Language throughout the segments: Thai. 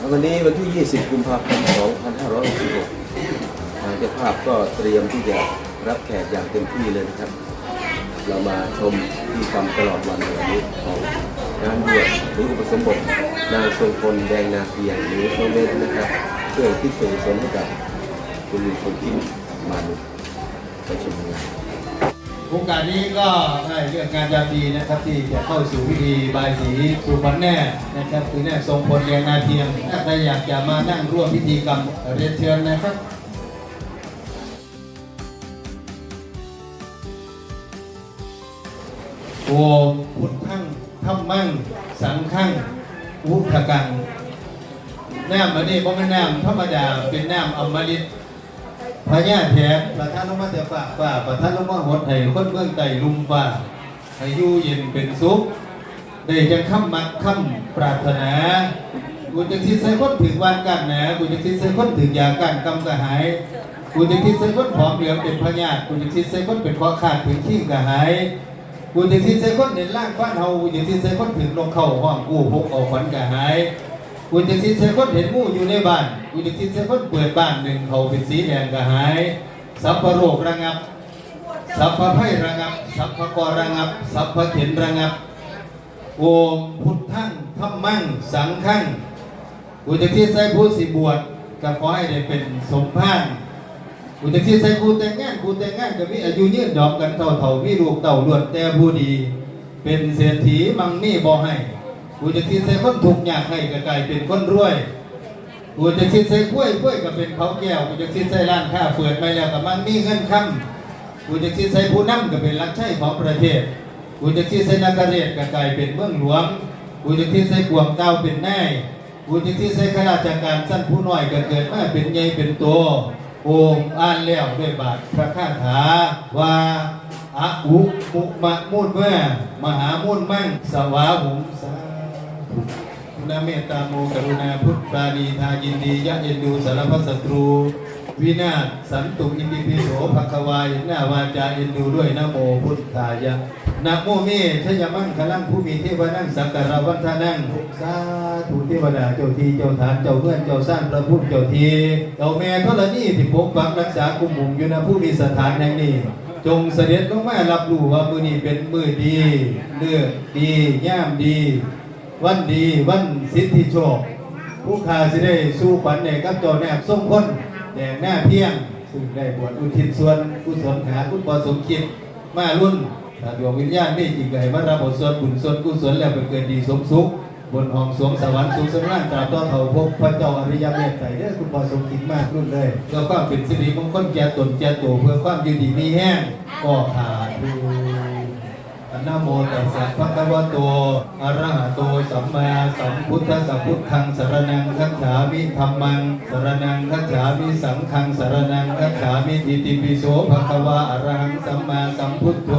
วันนี้วันที่ 20 กุมภาพันธ์ 2566ทางเจ้าภาพก็เตรียมที่จะรับแขกอย่างเต็มที่เลยนะครับ เรามาชมที่ทำตลอดวันนวันนี้ของงานบวชหรืออุปสมบทนายทรงพลแดงนาเพียงหรือโซเมนนะครับเพื่อที่ส่งเสริมให้กับคุณลุงคนที่มาดูไปชมงาน โอกาสนี้ก็ได้เรื่องงานยามดีนะครับที่จะเข้าสู่พิธีบายสีสู่ขวัญแน่นะครับคือแน่ทรงพลเรียงนาเทียมถ้าใครอยากจะมานั่งร่วมพิธีกรรมเรียนเชิญนะครับโอมพุทธังธรรมัง สังฆังวุฒกังน้ำมันนี่เพราะมันน้ำธรรมดาเป็นน้ำอมฤต พญาแถมประท่านลงมาแต่ฝ่าฝ่าประท่านลงมาหดให้คนเมืองไต่ลุมฝ่าให้อยู่เย็นเป็นสุขได้จังคำมักคำปรารถนากูจะคิดใส่คนถึงวันกันนะกูจะคิดใส่คนถึงยากันกำกระหายกูจะคิดใส่คนผอมเหลืองเป็นพญากูจะคิดใส่คนเป็นข้อขาดถึงขี้กระหายกูจะคิดใส่คนเน้นล่างฟ้านเฮากูจะคิดใส่คนถึงลงเข้าห้องกูพกเอาขวัญกระหาย กูจะคิดใส่คนเห็นมู่อยู่ในบ้านกูจะคิดใส่คนเปิดบ้านหนึ่งเขาเป็นสีแดงกระหาย สัพพะโรคระงับ สัพพะไพระงับ สัพพะกรระงับ สัพพะเข็นระงับโอมพุทธังธรรมังสังฆังกูจะคิดใส่ผู้สิบวชก็ขอให้ได้เป็นสมภารกูจะคิดใส่กูแต่งงานกูแต่งงานก็มีอายุยืนดอกกันเท่าเท่ามีลูกเต่าลวนแต่ผู้ดี เป็นเศรษฐีมังมีบ่ให้ กูจะคิดใส่คนทุกข์ยากให้ก็กลายเป็นคนรวยกูจะคิดใส่กล้วยกล้วยก็เป็นเขาแก้วกูจะคิดใส่ร้านค้าเปิดไปแล้วก็มันมีเงินค้ำกูจะคิดใส่ผู้นำก็เป็นรักใช้ของประเทศกูจะคิดใส่นักเรียนก็กลายเป็นเมืองหลวงกูจะคิดใส่กวงเต้าเป็นแนายกูจะคิดใส่ข้าราชการสั้นผู้น้อยก็เกิดมาเป็นใหญ่เป็นโตโอมอ่านแล้วด้วยบาทพระคาถาว่าอะอุมุมะมุนเมื่อมหามุนมั่งสวาหุมสา ธุณาเมตตาโมกรุณาพุทธปาณีทายินดียะเย็นดูสารพัดศัตรู วินาศสันตุอินติปิโสภควายหน้าวาจาเอ็นดูด้วยนะโมพุทธายะนะโมเมทยมั่งคลังผู้มีเทวนั่งสักการะวันทานั่งสาธุเทวดาเจ้าทีเจ้าฐานเจ้าเพื่อนเจ้าสร้างพระพุทธเจ้าทีเจ้าแม่ธรณีที่ปกปักรักษากุมหมุงอยู่นะผู้มีสถานแห่งนี้จงเสด็จลงมารับรู้ว่ามือนี้เป็นมือดีเลือกดีย่ามดี วันดีวันสิทธิโชค ผู้ขาสิได้สู้ขวัญในกับเจ้าแนบส่งคนแด่หน้าเพียงซึ่งได้บวชอุทิศส่วนกุศลหาคุณปอสมคิดมารุ่นถ้าดวงวิญญาณนี่จริงก็ให้มารับบทส่วนบุญส่วนกุศลแล้วไปเกิดดีสมสุข บนห้องสวงสวรรค์สูงสำราตราบต่อเท่าพบพระเจ้าอริยเมตไตรเด้อคุณปอสมคิดมากรุ่นเลยแล้วก็เป็นสิริมงคลแก่ตนแก่ตัวเพื่อความยืนดีมีแห้งก็ขาดดูนะโมตัสสะภะคะวะโตอะระหะโตสัมมาสัมพุทธัสสะพุทธังสรณังคัจฉามิธัมมังสรณังคัจฉามิสังฆังสรณังคัจฉามิอิติปิโสภะคะวะอะระหังสัมมาสัมพุทโธ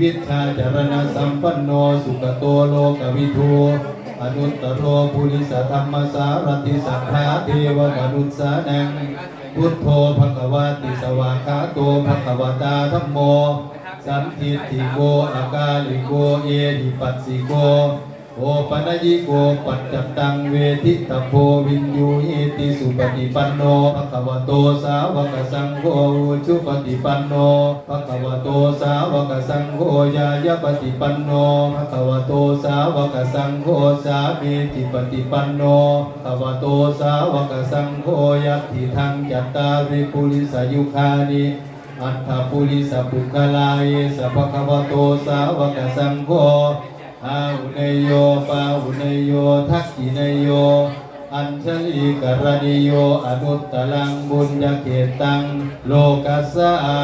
วิชชาจารณะสัมปันโนสุขโตโลกวิทูอนุตตโรปุริสธรรมสารติสัพพะเทวมนุสสานังพุทโธภะคะวะติสวากขาโตภะคะวตาธัมโม สัมทิฏฐิโกอากาลิโกเอหิปัสสิโกโอปัญญิโกปัจจตังเวทิตโพวินยูเอติสุปฏิปันโนภะคะวะโตสาวกสังโฆอุชุปฏิปันโนภะคะวะโตสาวกสังโฆยายปฏิปันโนภะคะวะโตสาวกสังโฆสามีติปฏิปันโนภะคะวะโตสาวกสังโฆยัติทังจัตตาริปุริสยุคานิ อัตถปุริสปุกลาเยสัพพะวะโตสาวกสังโฆอาอุเนโยปาอุเนโยทักขิเนโย อัญชลีกรณิโยอนุตตลังบุญญาเกตัง โลกัสสะอา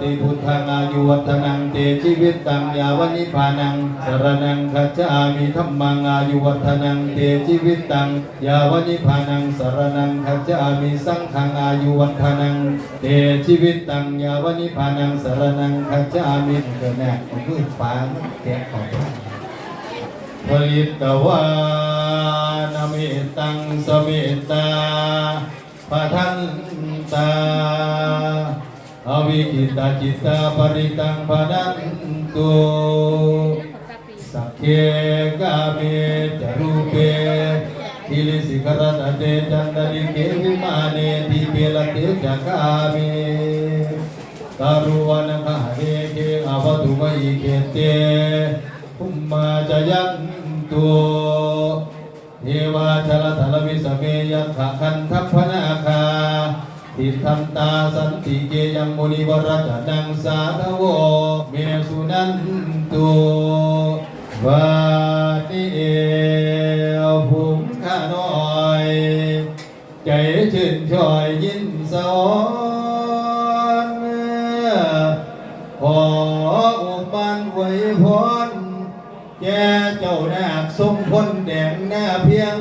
ติพุทธังอายุวัฒนังเตชีวิตตังยาวนิพพานังสรนังคัจฉามิธัมมังอายุวัฒนังเตชีวิตตังยาวนิพพานังสรนังคัจฉามิสังฆังอายุวัฒนังเตชีวิตตังยาวนิพพานังสรนังคัจฉามิเกิดแน่ผมมือฟ้าแกะของท่านผลิตวา นเมตตังสเมตตาปะทันตาอวิกิตาจิตาปริตังปนันตุสักเคกาเมจรูเปทิลิสิกรตเตจันตริเกวิมาเนติเปลเตจักามิการุวันคาเรเกอวตุไมเกเตภุมมาจยันตุ เทวาชลทลวิสเมยัขะคันทัพพนาคาทิทันตาสันติเกยังมุนิวรัตนังสาธโวเมสุนันตุวาติเอวภุมข้าน้อย ใจชื่นชอยยินสอนขออุปันไว้พร แก่เจ้านาคทรงพลแดงหน้าเพียง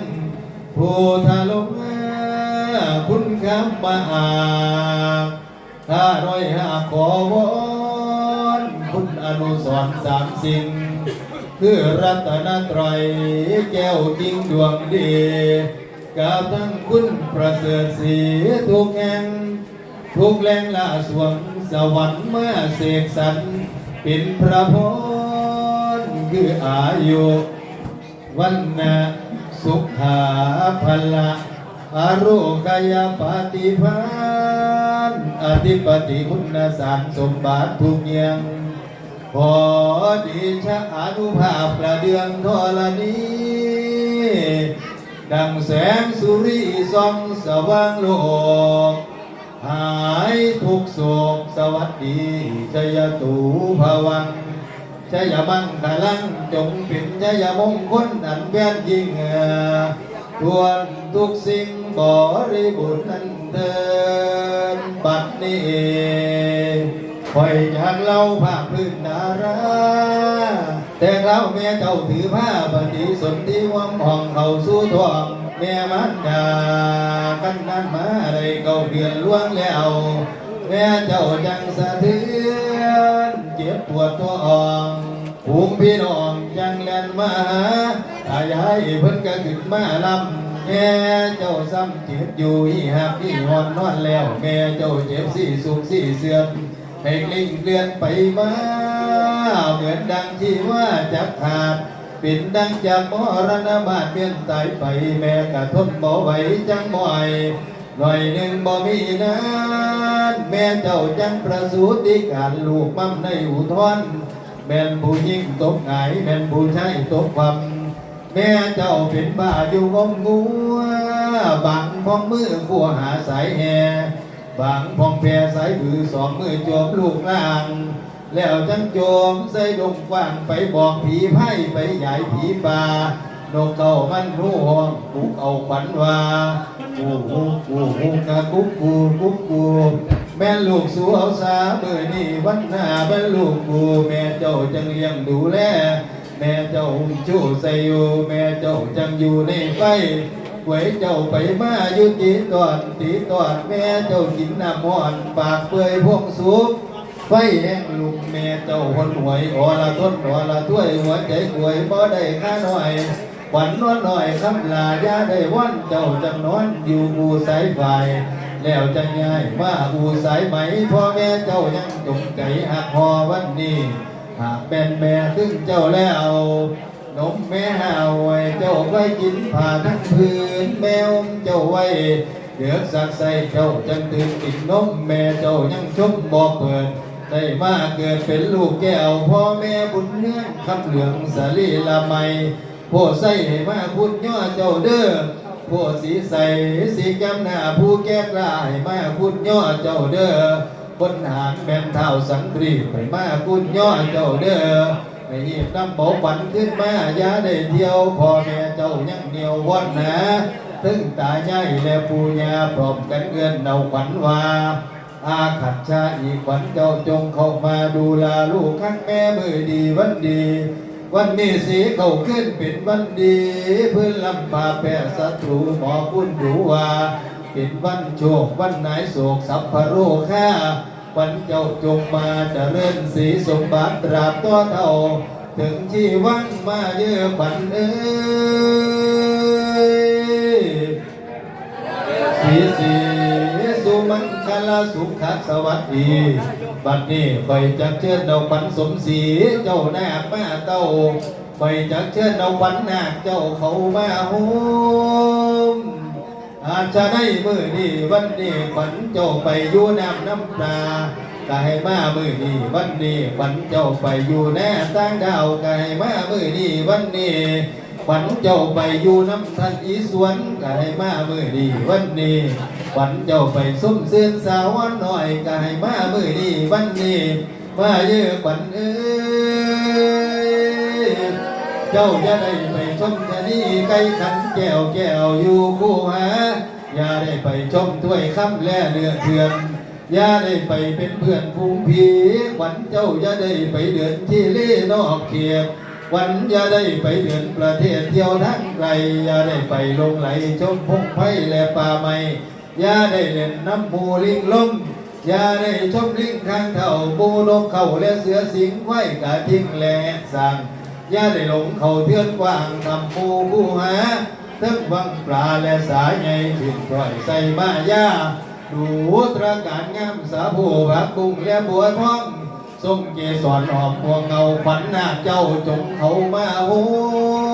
ผู้ทาลงคุณคำมาอาข้าร้อยหาขอวอนคุณอนุสรณ์สามสิ่ง คือรัตนตรัยแก้วจริงดวงดีกับทั้งคุณประเสริฐสีทุกแห่งทุกแรงละสวงสวรรค์เมื่อเสกสรรเป็นพระพร คืออายุวันนะสุขาพละอารุกายปฏิภาณอธิปติคุณสารสมบัติทุกอย่างขอดีชะอนุภาพประเดืองทรณีดังแสงสุริส่องสว่างโลก หายทุกโศกสวัสดีชยตูภวัง ชยมังคลังจงเป็นชยมงคลอันเป็นยิ่งทวนทุกสิ่งบริบูรณ์นั้นเดินบัดนี้คอยจากเล่าภาพพื้นดาราแต่เราแม่เจ้าถือผ้าปฏิสนธิวงห้องเขาสู้ทวงแม่มันดากันนั้นมาอะไรเก่าเดือนล่วงแล้วแม่เจ้าจังสะเทือนเจ็บปวดตัวอ่อง ภูมิพี่น้องจังแลนมาหาตายายเพิ่นก็ขึ้นมาลำแม่เจ้าซ้ำเจ็บอยู่อีหักอีหอนนอนแล้ว แม่เจ้าเจ็บสี่สุขสี่เสื่อมให้ลิงเลือนไปมาเหมือนดังที่ว่าจับขาดเป็นดังจากมรณบาตเปลี่ยนตายไปแม่กระทนบ่ไหวจังบ่อยหน่อยหนึ่งบ่มีนานแม่เจ้าจังประสูติการลูกมั่มในอุทธร แม่นผู้ยิ่งตกหงายแม่นผู้ชายตกความแม่เจ้าเป็นบ้าอยู่งมงัวบังพองมือขัวหาสายแห่บังพองแพรสายบือสองมือจวบลูกล่าง แล้วจังโจมใส่ดงกว้างไปบอกผีไพ่ไปใหญ่ผีป่านกเก่ามันรู้ห้องปลุกเอาขวัญว่ากูกูกูกูกะกุ๊กกูกุกกู แม่ลูกสู้เอาสาเมื่อนี่วันหน้าเป็นลูกกูแม่เจ้าจังเลี้ยงดูแลแม่เจ้าหุ่มชู้ใส่อยู่แม่เจ้าจังอยู่ในไฟไว้เจ้าไปมาอยู่ตีตอนตีตอนแม่เจ้ากินน้ำห้อนปากเปื่อยพวกสุกไฟแห้งลุกแม่เจ้าคนหวยอละทนอละถ้วยหัวใจกวยบ่ได้ค่าหน่อยวัญนวลหน่อยคำลายาได้วันเจ้าจังนอนอยู่บูสายไฟ แล้วจะง่ายมาบูสายไหมพ่อแม่เจ้ายังจงใจหักพอวันนี้หากเป็นแม่ถึงเจ้าแล้วนมแม่หาวไว้เจ้าไว้กินผ่าทั้งพื้นแมวเจ้าไว้เดือกสักใส่เจ้าจังตื่นกินนมแม่เจ้ายังชมบอกเปิดได้มาเกิดเป็นลูกแก้วพ่อแม่บุญเฮืองคำเหลืองสาลีละไมโพใส่ให้มาพูดย่อเจ้าเด้อ โพสีใสสีจำหน้าผู้แก้กล้าให้มาพูดย่อเจ้าเด้อคนหารแม่นเท่าสังกรีไปมากุญย่อเจ้าเด้อไม่หีบน้ำเบาปันขึ้นมาอย่าได้เที่ยวพ่อแม่เจ้ายังเหนียววันนะถึงตาใหญ่และปูญาพร้อมกันเอื้อนเนาขวัญว่าอาขัดชาอีกขวัญเจ้าจงเข้ามาดูแลลูกข้างแม่มือดีวันดี วันนี้สีเขาขึ้นเป็นวันดีเพื่อลำพาแปรศัตรูหมอคุณดูว่าเป็นวันโชควันไหนโศกสัพพะโรค่าวันเจ้าจงมาจะเจริญสีสมบัติตราบตัวเท่า ถึงที่วังมาเยอะปันเอ้ยสีสีสุมังคลาสุขสวัสดี บัดนี้ไปจักเชิญเราปันสมศรีเจ้านาคมาเต้าไปจักเชิญเราปันหนาคเจ้าเขามาโหจจะได้มือนี้วันนี้ขวัญเจ้าไปอยู่น้ำน้ำตาก็ให้มามือนี้วันนี้ขวัญเจ้าไปอยู่แน่ตั้งดาวก็ให้มามือนี้วันนี้ขวัญเจ้าไปอยู่น้ำทันอีสวนก็ให้มามือนี้วันนี้ ขวัญเจ้าไปซุ่มเสือนสาวนหน่อยก็ให้มามือนี้วันนี้มาเยอะขวัญเอ้ยเจ้าจะได้ไปชมชะนีไก่ขันแก้วแก้วอยู่คู่หาอย่าได้ไปชมถ้วยคำแล่เนื้อเถื่อนอย่าได้ไปเป็นเพื่อนฟูงผีขวัญเจ้าอย่าได้ไปเดือนที่เล่นอกเขียบวันอย่าได้ไปเดือนประเทศเที่ยวทั้งไกลอย่าได้ไปลงไหลชมพงไผ่และป่าไม้ อย่าได้เล่นน้ำมูลิงลมอย่าได้ชมลิงข้งเท่าบูนกเขาและเสือสิงไว้กะทิ้งแหลสั่งอย่าได้หลงเขาเทือนกว้างทำปูผู้หาทั้งวังปลาและสายใหญ่ถึงปล่อยใส่มายาดูตราการงามสาผู้พักบุ้งและบัวทองทรงเกสรหอมพวงเงาขวัญหน้าเจ้าจงเขามาโฮม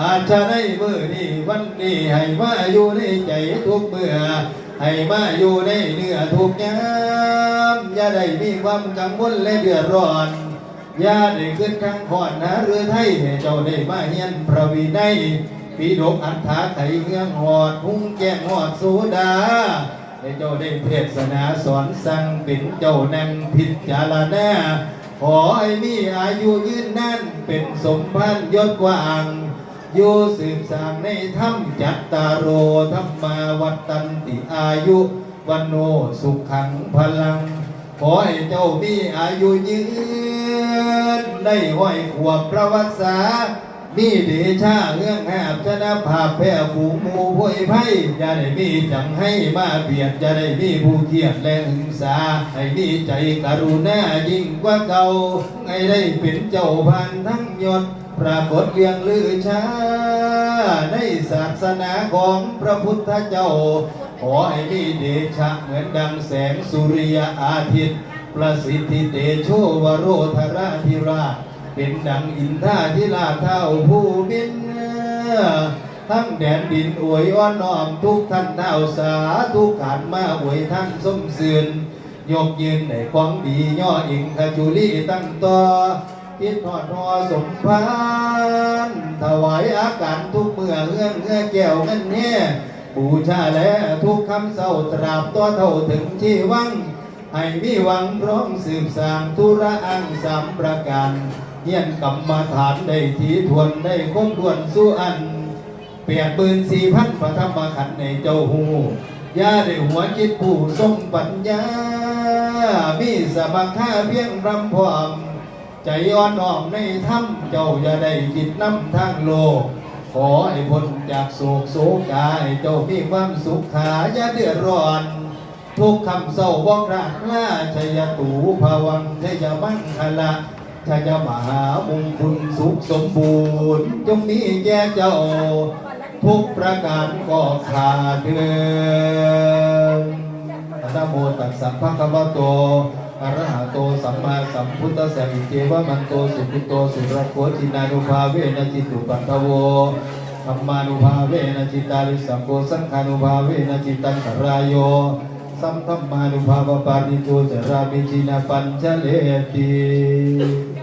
อาจจะได้เมื่อนี้วันนี้ให้มาอยู่ในใจทุกเมื่อให้มาอยู่ในเนื้อทุกยามอย่าได้มีความกังวลและเดือดร้อนอย่าได้ขึ้นข้างขอนหาเรือไทยให้เจ้าได้มาเฮียนพระวินัยปีดกอันถาไถเงื่องหอดหุ้งแก้งหอดสูดาให้เจ้าได้เทศนาสอนสั่งเป็นเจ้านังพิจารณาขอให้มีอายุยืนนั่นเป็นสมพันธ์ยศกว้าง อยู่สืบสางในธรรมจัตตารโรธรรมาวัตตันติอายุวันโนสุขังพลัง ขอให้เจ้ามีอายุยืนได้ห้อยขวบประวัติศาสตร์มีเดชาเรื่องแหบชนะภาพแพ้ฝูงมูพวยไพ่อย่าได้มีจังให้มาเบียดอย่าได้มีผู้เกียดและหึงสา ให้มีใจกรุณายิ่งกว่าเก่าให้ได้เป็นเจ้าพันทั้งยศ ปรากฏเรียงลือชา ในศาสนาของพระพุทธเจ้า ขอให้มีเดชะเหมือนดังแสงสุริยอาทิตย์ ประสิทธิเตโชวโรธราธิราชเป็นดังอินทาธิราชเท่าผู้บินทั้งแดนดินอวยอ้อนน้อมทุกท่านเท่าสาทุกขันมาอวยท่านสมเสือนยกยืนในความดีย่ออิงขจุลีตั้งต่อ คิดทอดทอสมพานถวายอาการทุกเมื่อเงื่อนเงื่อแก้วเงินเนี่ยบูชาและทุกคำเศร้าตราบตัวเท่าถึงชีวัง ให้มีหวังพร้อมสืบสางธุระอังสามประการเฮียนกรรมาฐานได้ทีทวนได้คบทวนสู้อัน เปียกปืนสี่พันพระธรรมขันในเจ้าหูย่าได้หัวคิดผู้ทรงปัญญา มีสมัครค่าเพียงรำพร้อม ใจอ่อนอ่อมในถ้ำเจ้าอย่าได้คิดน้ำทางโลก ขอให้พ้นจากโศกโศกายเจ้ามีความสุขขาอย่าเดือดร้อน ทุกคำเศร้าบอกรักลาชัยตูภวังชัยมังคละชยมหามงคลสุขสมบูรณ์จงมีแก่เจ้า ทุกประการก็ขาดเดินนะโมตัสสะภะคะวะโต อรหะโตสัมมาสัมพุทธัสสะอิเทวะมันโตสุขุโตสุรโคจินานุภาเวนะจิตุปัฏฐโวธรรมานุภาเวนะจิตาลิสังโฆสังฆานุภาเวนะจิตังสรายโยสัมธัมมานุภาวปาริโตจรามิจินาปัญจเลติ